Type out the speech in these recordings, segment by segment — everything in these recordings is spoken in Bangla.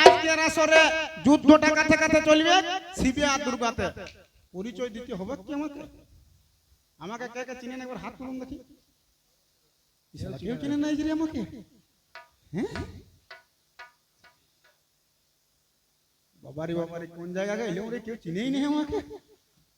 আজকের আসরে যুদ্ধটা চলবে? দুর্গাতে। পরিচয় দিতে হবে কি আমাকে? আমাকে কে কে চিনে না? একবার হাত তুলুন দেখি। কেউ নাই যে আমাকে? হ্যাঁ? বাবারি বাবারি, কোন জায়গা গেলে ওরে কেউ চিনেই নেই আমাকে হ্যাঁ? এই ম্যান, তাহলে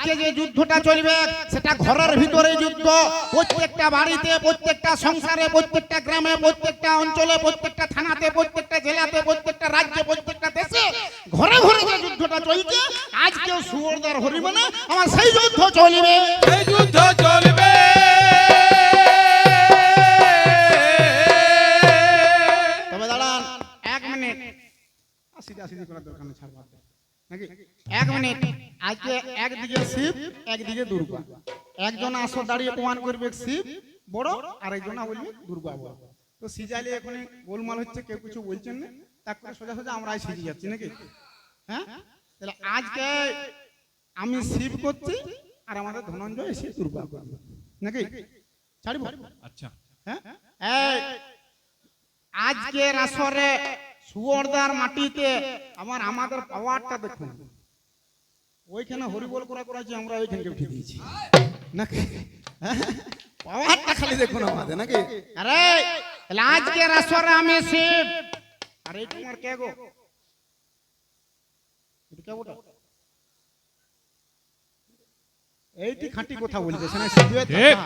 আজকে যে যুদ্ধটা চলবে সেটা ঘরের ভিতরে যুদ্ধ। প্রত্যেকটা বাড়িতে প্রত্যেকটা সংসারে প্রত্যেকটা গ্রামে প্রত্যেকটা অঞ্চলে প্রত্যেকটা থানাতে প্রত্যেকটা জেলাতে প্রত্যেকটা রাজ্যে প্রত্যেকটা দেশে ঘরে ঘরে যে যুদ্ধটা চলছে আজকেও সুবর্দার হরিমনে আমার সেই যুদ্ধ চলবে। তবে দাঁড়ান এক মিনিট। আসিতে আসিতে করার দরকার নেই ছাড়। নাকি? এক মিনিট। আজকে একদিকে শিব একদিকে দুর্গা। একজন আসো দাঁড়িয়ে প্রমাণ করবে শিব বড় আর একজন বলবে দুর্গা বড়। তো সিজাইলে এখন গোলমাল হচ্ছে কেউ কিছু বলছেন না। তারপরে সোজা সোজা আমরাই সিজে যাচ্ছি নাকি? হ্যাঁ? তাহলে আজকে আমি শিব করছি আর আমাদের ধনঞ্জয় এসে দুর্গা করবে। নাকি? ছাড়ব? আচ্ছা। হ্যাঁ? আজকের আসরে সুয়রদার মাটিতে আমার, আমাদের পাওয়ারটা দেখুন। ওইখানে হরিবল করা করাছি আমরা ওইখানকে উঠে দিয়েছি। নাকি? পাওয়ারটা খালি দেখুন আমাদের, নাকি? আরে আজকের আসরে আমি শিব আরে তোমার কে গো? এটা কে ওটা এইটি খাঁটি কথা বলছে সেনা শিবের দাদা।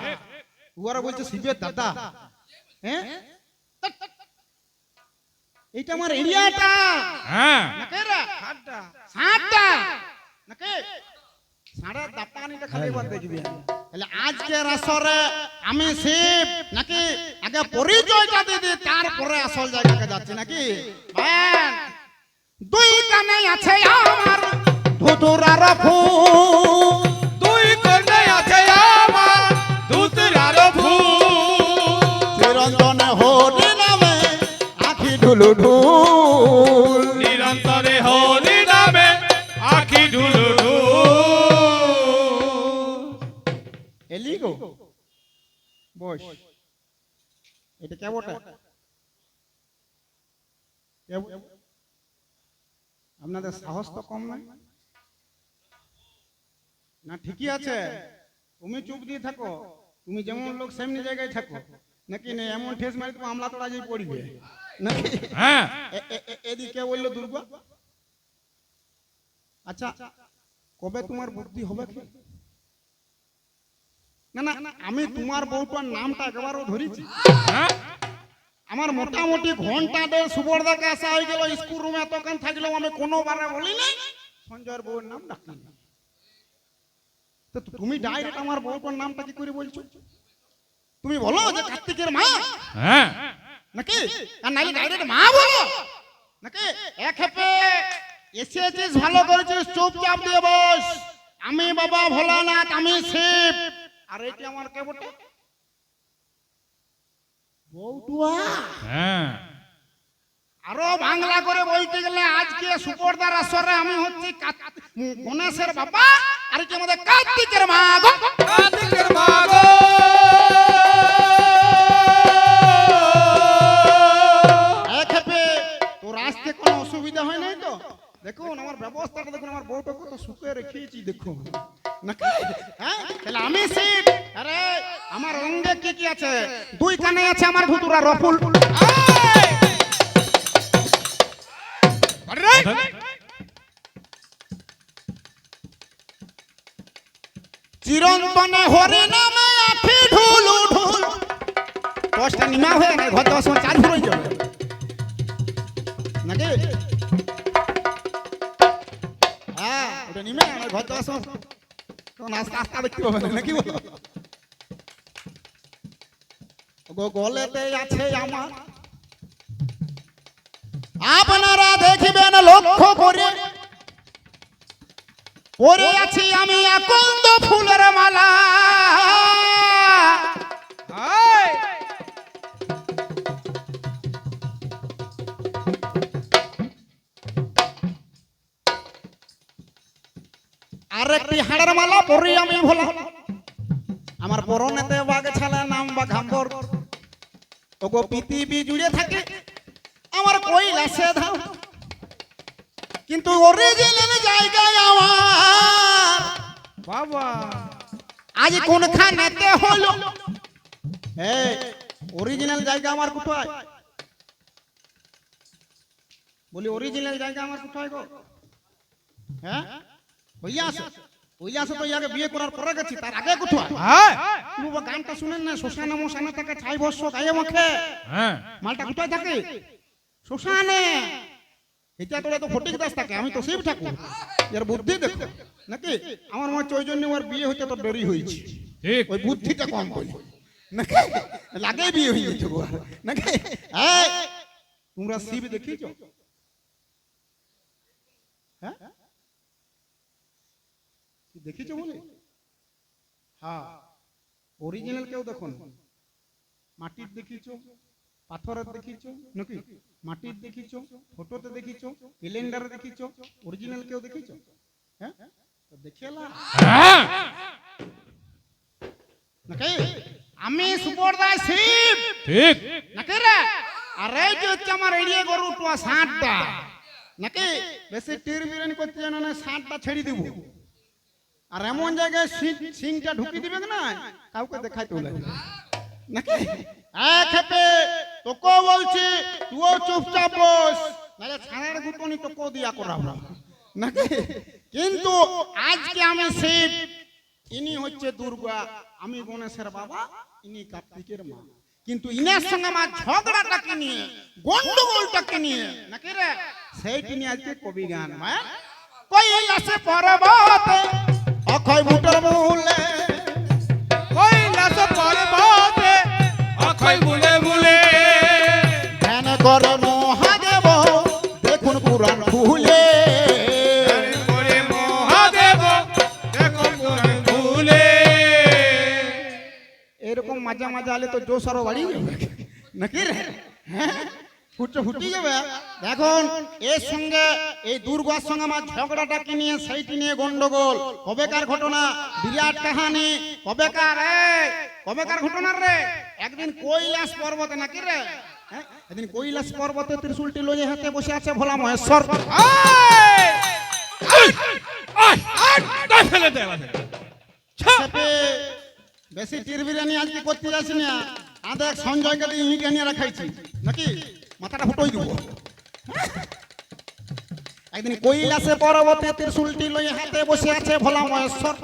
উয়ারা বলছে শিবের দাদা। হ্যাঁ? এইটা আমার এরিয়াটা। হ্যাঁ। নাকি রে। সাতটা। সাতটা। নাকি। সাড়ে দাপানিটা খালি একবার দেখবি তাহলে আজকের আসরে আমি শিব নাকি আগে পরিচয়টা দিদি তারপরে আসল জায়গাকে যাচ্ছি নাকি? ব্যান, দুই কানে আছে আমার। ধুতুরার ফুল। ঢুলু ঢুল। নিরন্তরে হরি নামে আখি ঢুলু এলি গো? বস। এটা কেমনটা কেমন- আপনাদের সাহস তো কম নয়? না ঠিকই আছে। তুমি চুপ দিয়ে থাকো। তুমি যেমন লোক সেমনি জায়গায় থাকো। নাকি না এমন ঠেস মারি তো আমলা তোরা যেই পড়বে? নাকি হ্যাঁ। এদিকে বলল দুর্গা। আচ্ছা কবে তোমার বুদ্ধি হবে কি? না না আমি তোমার বউটার নামটা একবারও ধরেছি। হ্যাঁ। আমার মোটামুটি ঘণ্টা দেড় সুবর্দাকে আসা হয়ে গেল স্কুল রুমে এতক্ষণ থাকলেও আমি কোনোবারে বলি না সঞ্জয়ের বউয়ের নাম ডাকি না। তো তুমি ডাইরেক্ট আমার বউটার নামটা কি করে বলছো? তুমি বলো যে কার্তিকের মা। হ্যাঁ। নাকি? আর নাইলে ডাইরেক্ট মা বলো। নাকি? এক হেপে এসেছিস ভালো করেছিস চুপচাপ দিয়ে বস। আমি বাবা ভোলানাথ আমি শিব। আর এটি আমার কে বটে বৌটুয়া। হ্যাঁ। আরও বাংলা করে বলতে গেলে আজকে সুপর্দার আসরে আমি হচ্ছি গণেশের বাবা আর কি আমাদের কার্তিকের মা গো। কার্তিকের মাগো এক কোনো অসুবিধা হয় নাই তো? দেখুন আমার ব্যবস্থাটা দেখুন আমার বউটা কত সুখে রেখেছি দেখুন। নাকি? হ্যাঁ? তাহলে আমি শিব আরে আমার অঙ্গে কি কি আছে? দুই কানে আছে আমার ধুতুরা রফুল। চিরন্তনে হরি নামে আখি ঢুলু ঢুল দশটা নিমা হয়ে গেছে ঘর দশ চার হয়ে যাবে। হ্যাঁ আমার ঘর তখন আস্তে আস্তে দেখতে পাবে নাকি গলেতে আছে আমার। আপনারা দেখিবেন লক্ষ্য করে। পরে আছি আমি আকন্দ ফুলের মালা। হাড়ের মালা পরে আমি ভোলা। আমার পরনেতে বাঘ ছালা নাম বা ঘাম্বর ওগো পৃথিবী জুড়ে থাকে আমার কৈলাসে ধাম। কিন্তু অরিজিনাল জায়গায় আমার। বাবা। আজ কোনখানেতে হলো? এই অরিজিনাল জায়গা আমার কোথায়? বলি অরিজিনাল জায়গা আমার কোথায় গো? হ্যাঁ? কৈলাস কৈলাস তো ইয়াকে বিয়ে করার পরে গেছি তার আগে কোথায়? হায়। বাবা গানটা শুনেন না শ্মশানে মশানে থাকে ছাই বর্ষ গায়ে মুখে হ্যাঁ। মালটা কোথায় থাকে? শ্মশানে। এটা তোরা তো ফটিক দাস থাকে আমি তো শিব ঠাকুর। এর বুদ্ধি দেখো। নাকি? আমার মনে হচ্ছে ওই জন্য ওর বিয়ে হইতে তো দেরি হয়েছে ঠিক। ওই বুদ্ধিটা কম বলি। নাকি? লাগে বিয়ে হয়ে গেছে আর। নাকি? এই, তোমরা শিব দেখিছ হ্যাঁ? দেখিছ বলে? হ্যাঁ। অরিজিনাল কেউ দেখো না? মাটির দেখিছ পাথরের দেখিছ নাকি? মাটির দেখিছ ফটোতে দেখিছ ক্যালেন্ডারে দেখিছ অরিজিনাল কেউ দেখিছ হ্যাঁ? তো দেখিলা হ্যাঁ। নাকি? আমি সুপরদায় শিব। ঠিক। নাকি রে? আর যে হচ্ছে আমার এড়িয়ে গরু টোয়া ষাটটা নাকি? বেশি টির বিরিয়ানি করতে জানো না ষাটটা ছেড়ে দিব। আর এমন জায়গায় সিংটা ঢুকি দিবে না কাউকে দেখাই তো নাকি? এক হেপে তোকেও বলছি, তুইও চুপচাপ বস। নাহলে ছাড়ার গুটনি তোকেও দিয়া করাবো। নাকি? কিন্তু আজকে আমি শিব। ইনি হচ্ছে দুর্গা। আমি গণেশের বাবা, ইনি কার্তিকের মা। কিন্তু ইনার সঙ্গে আমার ঝগড়াটাকে নিয়ে? গন্ডগোলটাকে নিয়ে? নাকি রে? সেইটি নিয়ে আজকে কবি গান। মা কৈলাসে পর্বতে? অক্ষয় বুটের মূলে কৈলাস পর্বতে অক্ষয় বুলে বুলে ধ্যান করে মহাদেব দেখুন পুরাণ ভুলে। এরকম মাঝে মাঝে আলে তো জোশ আরও যাবে। নাকি রে? হ্যাঁ। ফুটে যাবে। দেখুন এর সঙ্গে এই দুর্গার সঙ্গে আমার ঝগড়াটাকে নিয়ে সেইটি নিয়ে গন্ডগোল। কবেকার ঘটনা? বিরাট কাহানি। কবেকার কবেকার ঘটনা রে? একদিন কৈলাস পর্বতে নাকি রে? হ্যাঁ? একদিন কৈলাস পর্বতে ত্রিশুলটি লয়ে হাতে বসে আছে ভোলা মহেশ্বর! বেশি টির বিরিয়ানি আজকে করতে যাচ্ছি না আদে সঞ্জয় কাটি ইমিকে নিয়ে রাখাইছি। নাকি? মাথাটা ফুটোই দিব। একদিন কৈলাসে পর্বতে ত্রিশুলটি লই হাতে বসে আছে ভোলা মহেশ্বর।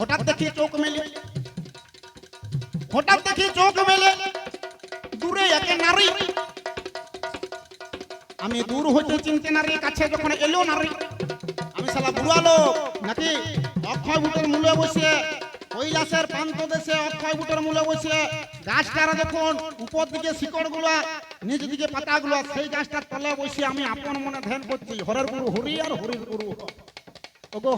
হঠাৎ দেখি চোখ মেলে। হঠাৎ দেখি চোখ মেলে। দূরে একে নারী। আমি দূর হইতে চিনতে নারী কাছে যখন এলো নারী, আমি সালা বুড়া লোক নাকি অক্ষয় বুটের মূলে বসে কৈলাসের প্রান্ত দেশে অক্ষয় বুটের মূলে বসে গাছটার দেখুন উপর দিকে শিকড়গুলা নিচ দিকে পাতাগুলো, সেই গাছটার তলে বসে আমি আপন মনে ধ্যান করছি, হরের গুরু, হরি আর হরির গুরু।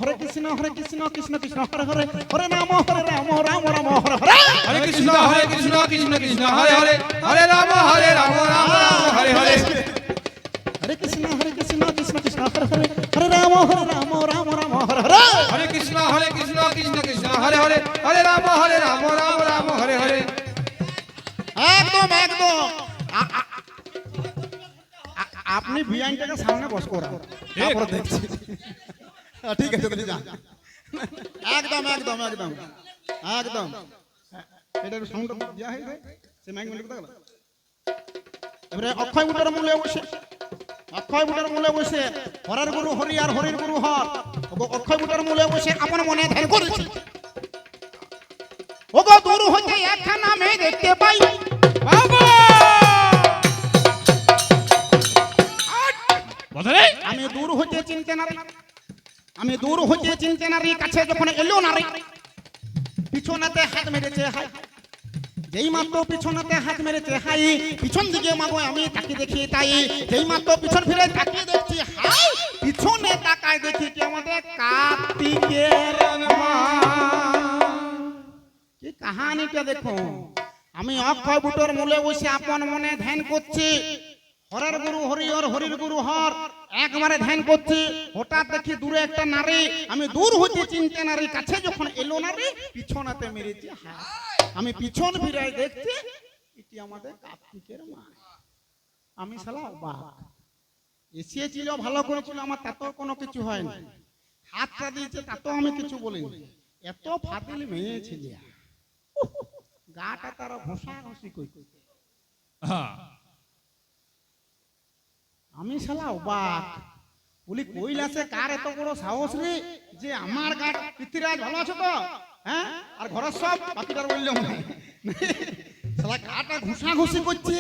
হরে কৃষ্ণ হরে কৃষ্ণ কৃষ্ণ কৃষ্ণ, হরে হরে হরে রাম হরে রাম রাম রাম, হরে হরে। হরে কৃষ্ণ হরে কৃষ্ণ কৃষ্ণ কৃষ্ণ, হরে হরে হরে রাম হরে রাম রাম, হরে হরে। হরে কৃষ্ণ হরে কৃষ্ণ কৃষ্ণ কৃষ্ণ হরে হরে হরে রাম হরে রাম রাম রাম হরে হরে। হরে কৃষ্ণ হরে কৃষ্ণ কৃষ্ণ কৃষ্ণ হরে হরে হরে রাম হরে রাম রাম রাম হরে হরে। একদম একদম। আপনি ভিআইনটাকে সামনে বস করান তারপর দেখছি। হ্যাঁ, ঠিক আছে তাহলে যান একদম একদম একদম। একদম। এটার সাউন্ড দেওয়া হয়ে যায়। সে মাইক মিলে কথা এবারে অক্ষয় বুটের মূলে বসে অক্ষয় বুটের মূলে বসে হরের গুরু হরি আর হরির গুরু হর। অক্ষয় বুটের মূলে বসে আপন মনে ধ্যান করেছি। ওগো দূর হতে একখানা মেয়ে দেখতে পাই। বাবা আমি দূর হতে চিনতে নারী। আমি দূর হতে চিনতে নারী কাছে যখন এলো নারী পিছনেতে হাত মেরেছে হাই যেই মাত্র পিছনেতে হাত মেরেছে হাই পিছন দিকে মাগো আমি তাকে দেখি তাই। যেই মাত্র পিছন ফিরে তাকিয়ে দেখছি, হাই, পিছনে তাকায় দেখি কি আমাদের কার্তিকের কি কাহানিটা দেখো? আমি অক্ষয় বুটোর মূলে বসে আপন মনে ধ্যান করছি। হরের গুরু হরিহর হরির গুরু হর, একবারে ধ্যান করছি। হঠাৎ দেখি দূরে একটা নারী, আমি দূর হইতে চিনতে নারী, কাছে যখন এলো নারী, পিছনাতে মেরেছি হাত আমি পিছন ফিরাই দেখছি, এটি আমাদের কার্তিকের মা। আমি সালা অবাক। এসিয়েছিল, ভালো করেছিল, আমার তাতেও কোনো কিছু হয়নি। হাতটা দিয়েছে, তাতেও আমি কিছু বলিনি। এত ফাতিল মেয়ে ছিল। গাটা তারা ঘষা ঘষি হ্যাঁ আমি শালা অবাক। বলি কৈলাসে কার এত বড় সাহস রে, যে আমার গা পৃথ্বীরাজ ভালো আছো তো? হ্যাঁ? আর ঘরের সব বাকিটার বললাম না শালা গাটা ঘষা ঘষি করছে।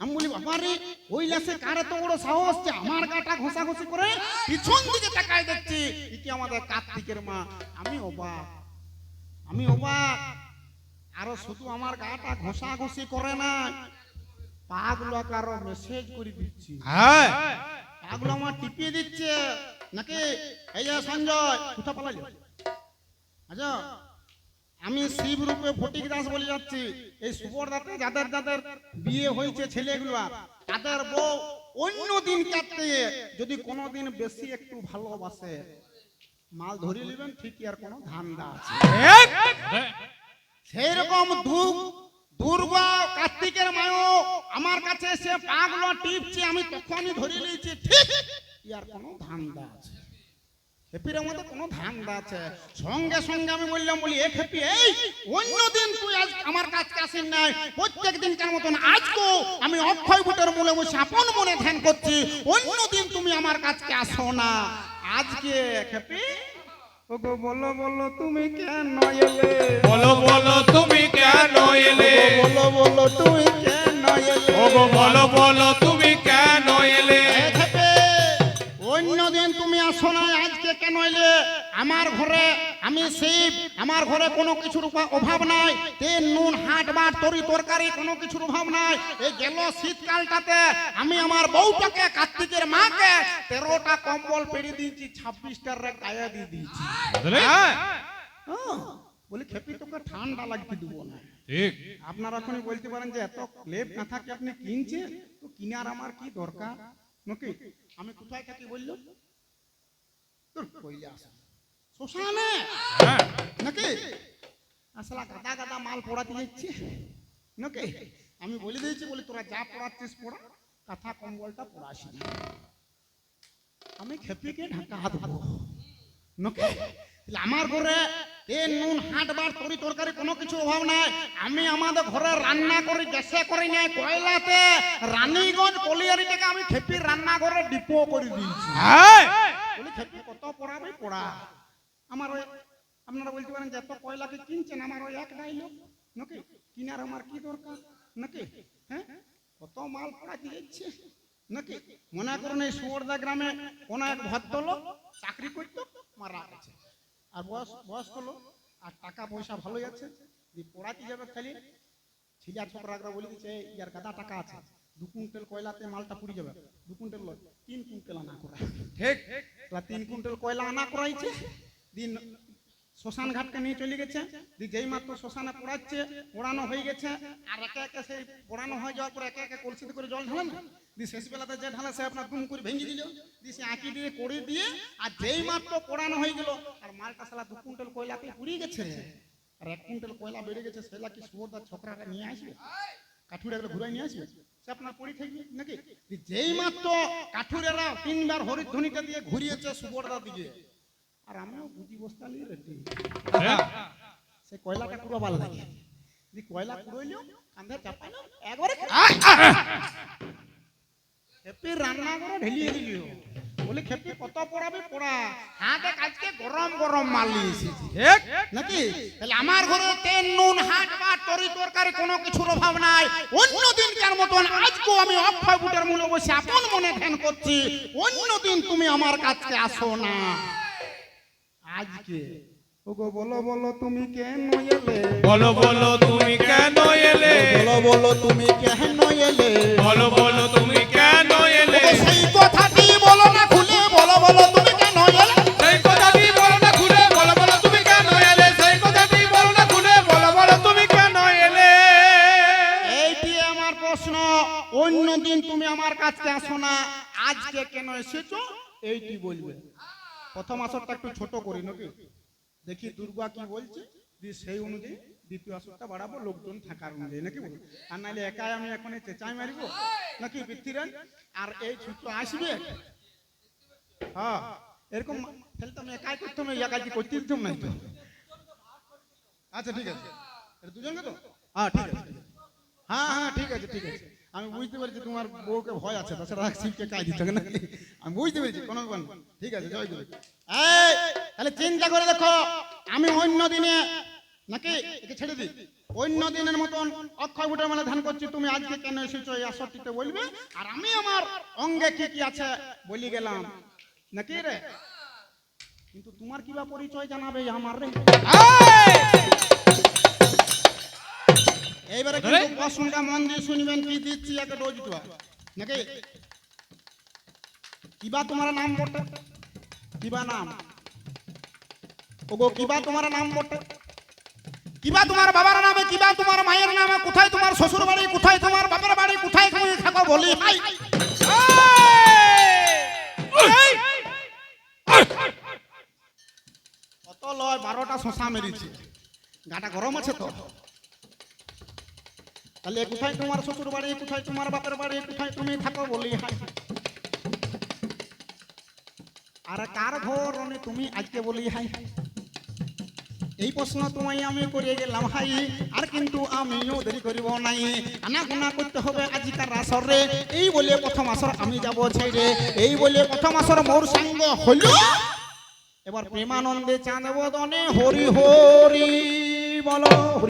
আমি বলি বাবা রে কৈলাসে কার এত বড় সাহস যে আমার গাটা ঘষা ঘষি করে পিছন দিকে তাকায় দেখছি? কি আমাদের কার্তিকের মা? আমি অবাক। আমি অবাক। আরও শুধু আমার গাটা ঘষা ঘষি করে না পাগুলো কারও মেসেজ করে দিচ্ছি। হ্যাঁ। পাগুলো আমার টিপিয়ে দিচ্ছে। নাকি? এই যে সঞ্জয় কোথা পালালি আচ্ছা। আমি শিব রূপে ফটিক দাস বলে যাচ্ছি। এই সুবরদাতে যাদের যাদের বিয়ে হয়েছে ছেলেগুলো তাদের বউ অন্য দিন কাটতে যদি কোনোদিন বেশি একটু ভালোবাসে মাল ধরে নেবেন ঠিকই আর কোনো ধান্দা আছে। সেই রকম ধূপ দুর্গা কার্তিকের মায়ও আমার কাছে এসে পাগুলো টিপছে আমি তখনই ধরে নিয়েছি ঠিক ইয়ার কোনো ধান্দা আছে। খেপির মধ্যে কোনো ধান্দা আছে। সঙ্গে সঙ্গে আমি বললাম বলি এ খেপি এই অন্যদিন তুই আজ আমার কাছে আসেন নাই। প্রত্যেক দিনকার মতন আজকেও আমি অক্ষয় বুটের মূলে বসে আপন মনে ধ্যান করছি। অন্যদিন তুমি আমার কাছে আসো না। আজকে খেপি? ওগো বলো বলো তুমি কেন এলে? বলো বলো তুমি কেন এলে? বলো বলো তুমি কেন এলে? ওগো বলো বলো তুমি কেন এলে? অন্যদিন তুমি আসো না আজকে কেন এলে? আমার ঘরে আমি শিব আমার ঘরে কোনো কিছুর অভাব নাই। তেল নুন হাট বাট তরি তরকারি কোনো কিছুর অভাব নাই। এই গেল শীতকালটাতে আমি আমার বউটাকে কার্তিকের মাকে তেরোটা কম্বল পেড়ে দিয়েছি ছাব্বিশটার গায়ে দিয়ে দিয়েছি? হ্যাঁ। হ্যাঁ, বলি খেপি তোকে ঠান্ডা লাগতে দেবো না। ঠিক। আপনারা এখনই বলতে পারেন যে এত লেপ না থাকে আপনি কিনছেন? তো কিনার আমার কি দরকার? নাকি? আমি কোথায় থাকি বলল? কইলে আসে। শ্মশানে? হ্যাঁ। নাকি? আসলা গাদা গাদা মাল পড়াতে যাচ্ছে। নাকি? আমি বলে দিয়েছি বলি তোরা যা পড়াচ্ছিস পড়া কাঁথা কম্বলটা পড়াস। আমি খেপিকে ঢাকা হাত নাকি? আমার ঘরে তেল নুন হাট বার তরি তরকারি কোনো কিছু অভাব নাই। আমি আমাদের ঘরে রান্না করি গ্যাসে করি নাই কয়লাতে রানীগঞ্জ কলিয়ারি থেকে আমি খেপির রান্না করে ডিপো করে দিয়েছি। হ্যাঁ বলি খেপি কত পড়াবে পড়া? আমার ওই আপনারা বলতে পারেন যে এত কয়লাকে কিনছেন আমার ওই এক ডাইলগ নাকি? কিনার আমার কি দরকার নাকি? হ্যাঁ? কত মাল পড়া দিয়েছে নাকি? মনে করুন এই সুবর্দা গ্রামে কোন এক ভদ্রলোক চাকরি করতো মারা গেছে। আর বয়স বয়স লোক আর টাকা পয়সা ভালোই আছে। যে পড়াতে যাবে খালি ছিলা ছোকরাগরা বলে দিচ্ছে "এই, ইয়ার গাদা টাকা আছে দু কুইন্টাল কয়লাতে মালটা পুড়ি যাবে দু কুইন্টাল তিন কুইন্টাল আনা করা ঠিক। তিন কুইন্টাল কয়লা আনা করাইছে দিন শ্মশান ঘাটকে নিয়ে চলে গেছে। দি যেই মাত্র শ্মশানে পোড়াচ্ছে, পোড়ানো হয়ে গেছে। আর একে একে সেই পোড়ানো হয়ে যাওয়ার পর একে একে কলসিতে করে জল ঢালে না দি শেষ বেলাতে যে ঢালে সে আপনার দুম করে ভেঙে দিল। দি সে আঁকি দিয়ে, করে দিয়ে, আর যেই মাত্র পোড়ানো হয়ে গেল, আর মালটা সালা দু কুইন্টাল কয়লাতে পুড়িয়ে গেছে? আর এক কুইন্টাল কয়লা বেড়ে গেছে সেটা কি সুভদ্রার ছকরাটা নিয়ে আসবে? কাঠুরে ঘুরাই নিয়ে আসবে? সে আপনার পড়ে থাকবে নাকি? যেই মাত্র কাঠুরেরা তিনবার হরিধ্বনিটা দিয়ে ঘুরিয়েছে সুবর্দার দিকে। আর আমিও বুঝি বস্তা নিয়ে রেডি। হ্যাঁ। সে কয়লাটা পুরো ভালো লাগে। দি কয়লা পুরোইলো কান্ধে চাপাইলো একবারে খেপি রান্না করে ঢেলিয়ে দিল বলে খেপি কত পড়াবে পড়া। হ্যাঁ দেখ আজকে গরম গরম মাল নিয়ে এসেছি। ঠিক নাকি? তাহলে আমার ঘরে তেল নুন হাট বাট তরি তরকারি কোনো কিছুর অভাব নাই। অন্য দিনকার মতন আজকেও আমি অক্ষয় বুটের মূলে বসে আপন মনে ধ্যান করছি। অন্য দিন তুমি আমার কাছে আসো না। আজকে। ওগো বলো বলো তুমি কেন এলে? বলো বলো তুমি কেন এলে? বলো বলো তুমি কেন এলে? বলো বলো তুমি কেন এলে? সেই কথাটি বলো না খুলে বলো বলো তুমি কেন এলে? সেই কথাটি বলো না খুলে বলো বলো তুমি কেন এলে? সেই কথাটি বলো না খুলে বলো বলো তুমি কেন এলে? এইটি আমার প্রশ্ন অন্য দিন তুমি আমার কাছে আসো না। আজকে কেন এসেছ? এইটি বলবে। প্রথম আসরটা একটু ছোট করি নাকি? দেখি দুর্গা কি বলছে? দিয়ে সেই অনুযায়ী দ্বিতীয় আসরটা বাড়াবো, লোকজন থাকার অনুযায়ী, নাকি বলব আর নাহলে একাই আমি এখন চেঁচাই মারিব? নাকি বৃত্তিরান আর এই ছুটো আসবে? হ্যাঁ এরকম তাহলে তো আমি একাই করতাম, এই একাই করতে দিতাম নাই তো আচ্ছা ঠিক আছে। দুজনকে তো? হ্যাঁ ঠিক আছে। হ্যাঁ হ্যাঁ ঠিক আছে ঠিক আছে। আমি বুঝতে পেরেছি তোমার বউকে ভয় আছে, তাছাড়া শিবকে কাজ দিতে নাকি আমি বুঝতে পেরেছি, কোনো ঠিক আছে, জয় গুরু। তাহলে চিন্তা করে দেখো, আমি অন্য দিনে, নাকি? একে ছেড়ে দিই। অন্য দিনের মতন অক্ষয় বুটের মানে ধান করছি, তুমি আজকে কেন এসেছ এই আসরটিতে বলবে? আর আমি আমার অঙ্গে কি কি আছে বলি গেলাম। নাকি রে? কিন্তু তোমার কিবা পরিচয় জানাবে আমার রে? এইবারে কিন্তু প্রশ্নটা মন দিয়ে শুনবেন কি দিচ্ছি একটা রোজটা নাকি? কিবা তোমার নাম বটে? কিবা নাম? ওগো কিবা তোমার নাম বটে? কিবা তোমার বাবার নামে কিবা তোমার মায়ের নামে কোথায় তোমার শ্বশুর বাড়ি কোথায় তোমার বাপের বাড়ি কোথায় তুমি থাকো বলি হাই কত লয় বারোটা শশা মেরেছি। গাটা গরম আছে তো? তাহলে কোথায় তোমার শ্বশুর বাড়ি কোথায় তোমার বাপের বাড়ি কোথায় তুমি থাকো বলি হাই আর কার ঘর তুমি আজকে বলি হাই এই প্রশ্ন তোমায় আমি করে গেলাম হাই আর কিন্তু আমিও দেরি করিব নাই। আনা গুনা করতে হবে আজিকার আসরে। এই বলে প্রথম আসর আমি যাব ছেড়ে এই বলে প্রথম আসর মোর সঙ্গ হইল। এবার প্রেমানন্দে চাঁদ বদনে হরি হরি বলো।